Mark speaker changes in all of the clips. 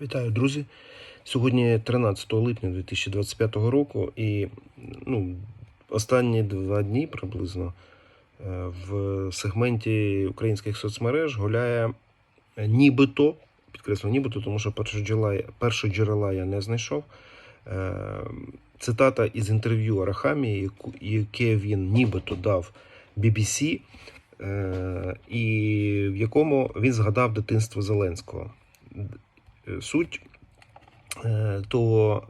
Speaker 1: Вітаю, друзі. Сьогодні 13 липня 2025 року, і ну, останні два дні приблизно е, в сегменті українських соцмереж гуляє е, нібито, підкреслю, нібито, тому що першоджерела, першоджерела я не знайшов. е, Цитата із інтерв'ю Арахамії, яку- яке він нібито дав BBC, і в якому він згадав дитинство Зеленського. Е, Суть е, того,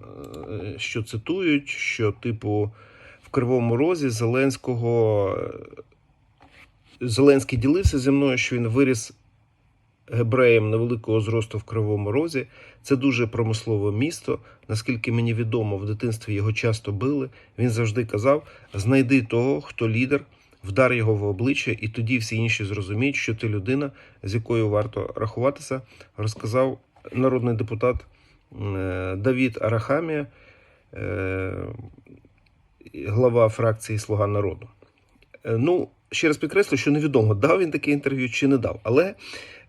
Speaker 1: е, що цитують, що, типу, в Кривому Розі Зеленського Зеленський ділився зі мною, що він виріс гебреєм невеликого зросту в Кривому Розі. Це дуже промислове місто. Наскільки мені відомо, в дитинстві його часто били. Він завжди казав: знайди того, хто лідер, вдар його в обличчя, і тоді всі інші зрозуміють, що ти людина, з якою варто рахуватися, розказав народний депутат е, Давід Арахамія, е, глава фракції Слуга народу. Е, Ну, ще раз підкреслю, що невідомо, дав він таке інтерв'ю чи не дав, але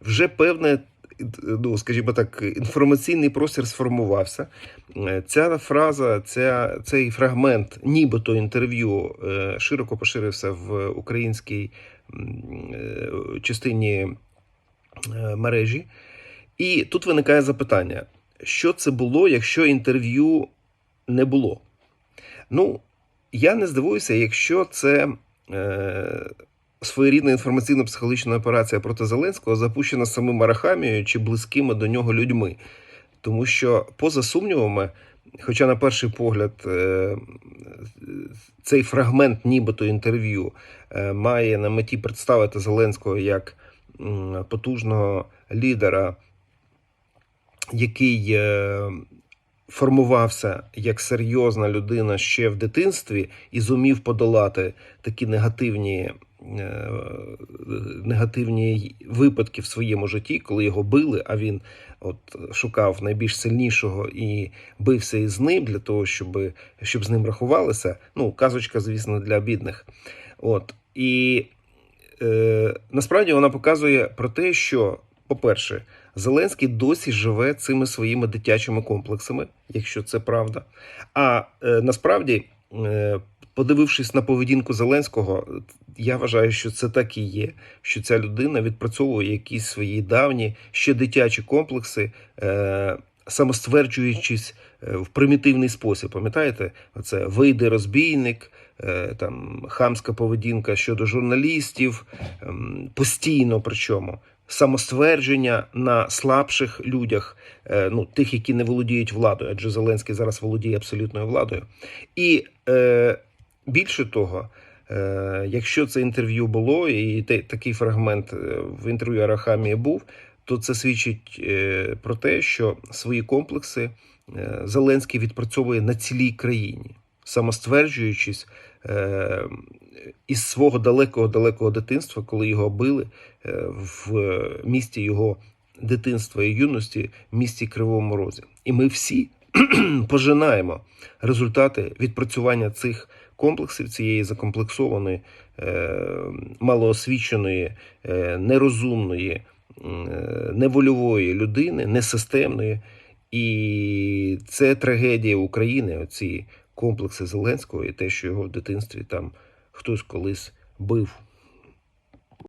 Speaker 1: вже певне, ну, скажімо так, інформаційний простір сформувався. Ця фраза, ця, цей фрагмент, нібито інтерв'ю, широко поширився в українській частині мережі. І тут виникає запитання: що це було, якщо інтерв'ю не було? Ну, я не здивуюся, якщо це е, своєрідна інформаційно-психологічна операція проти Зеленського запущена самим Арахамією чи близькими до нього людьми. Тому що, поза сумнівами, хоча на перший погляд е, цей фрагмент, нібито інтерв'ю, е, має на меті представити Зеленського як потужного лідера, який е, формувався як серйозна людина ще в дитинстві і зумів подолати такі негативні, е, негативні випадки в своєму житті, коли його били, а він от шукав найбільш сильнішого і бився із ним для того, щоб, щоб з ним рахувалися. Ну, казочка, звісно, для бідних. От. І е, насправді вона показує про те, що, по-перше, Зеленський досі живе цими своїми дитячими комплексами, якщо це правда. А е, насправді, е, подивившись на поведінку Зеленського, я вважаю, що це так і є. Що ця людина відпрацьовує якісь свої давні ще дитячі комплекси, е, самостверджуючись е, в примітивний спосіб. Пам'ятаєте, це вийде розбійник, е, там хамська поведінка щодо журналістів, ем, постійно причому самоствердження на слабших людях, е, ну тих, які не володіють владою, адже Зеленський зараз володіє абсолютною владою. І е, більше того, е, якщо це інтерв'ю було, і те, такий фрагмент е, в інтерв'ю Арахамії був, то це свідчить е, про те, що свої комплекси е, Зеленський відпрацьовує на цілій країні, самостверджуючись е, із свого далекого далекого дитинства, коли його били е, в місті його дитинства і юності, місті Кривому Розі. І ми всі пожинаємо результати відпрацювання цих комплексів, цієї закомплексованої, е, малоосвіченої, е, нерозумної, невольової людини, несистемної. І це трагедія України, оці комплекси Зеленського і те, що його в дитинстві там хтось колись бив.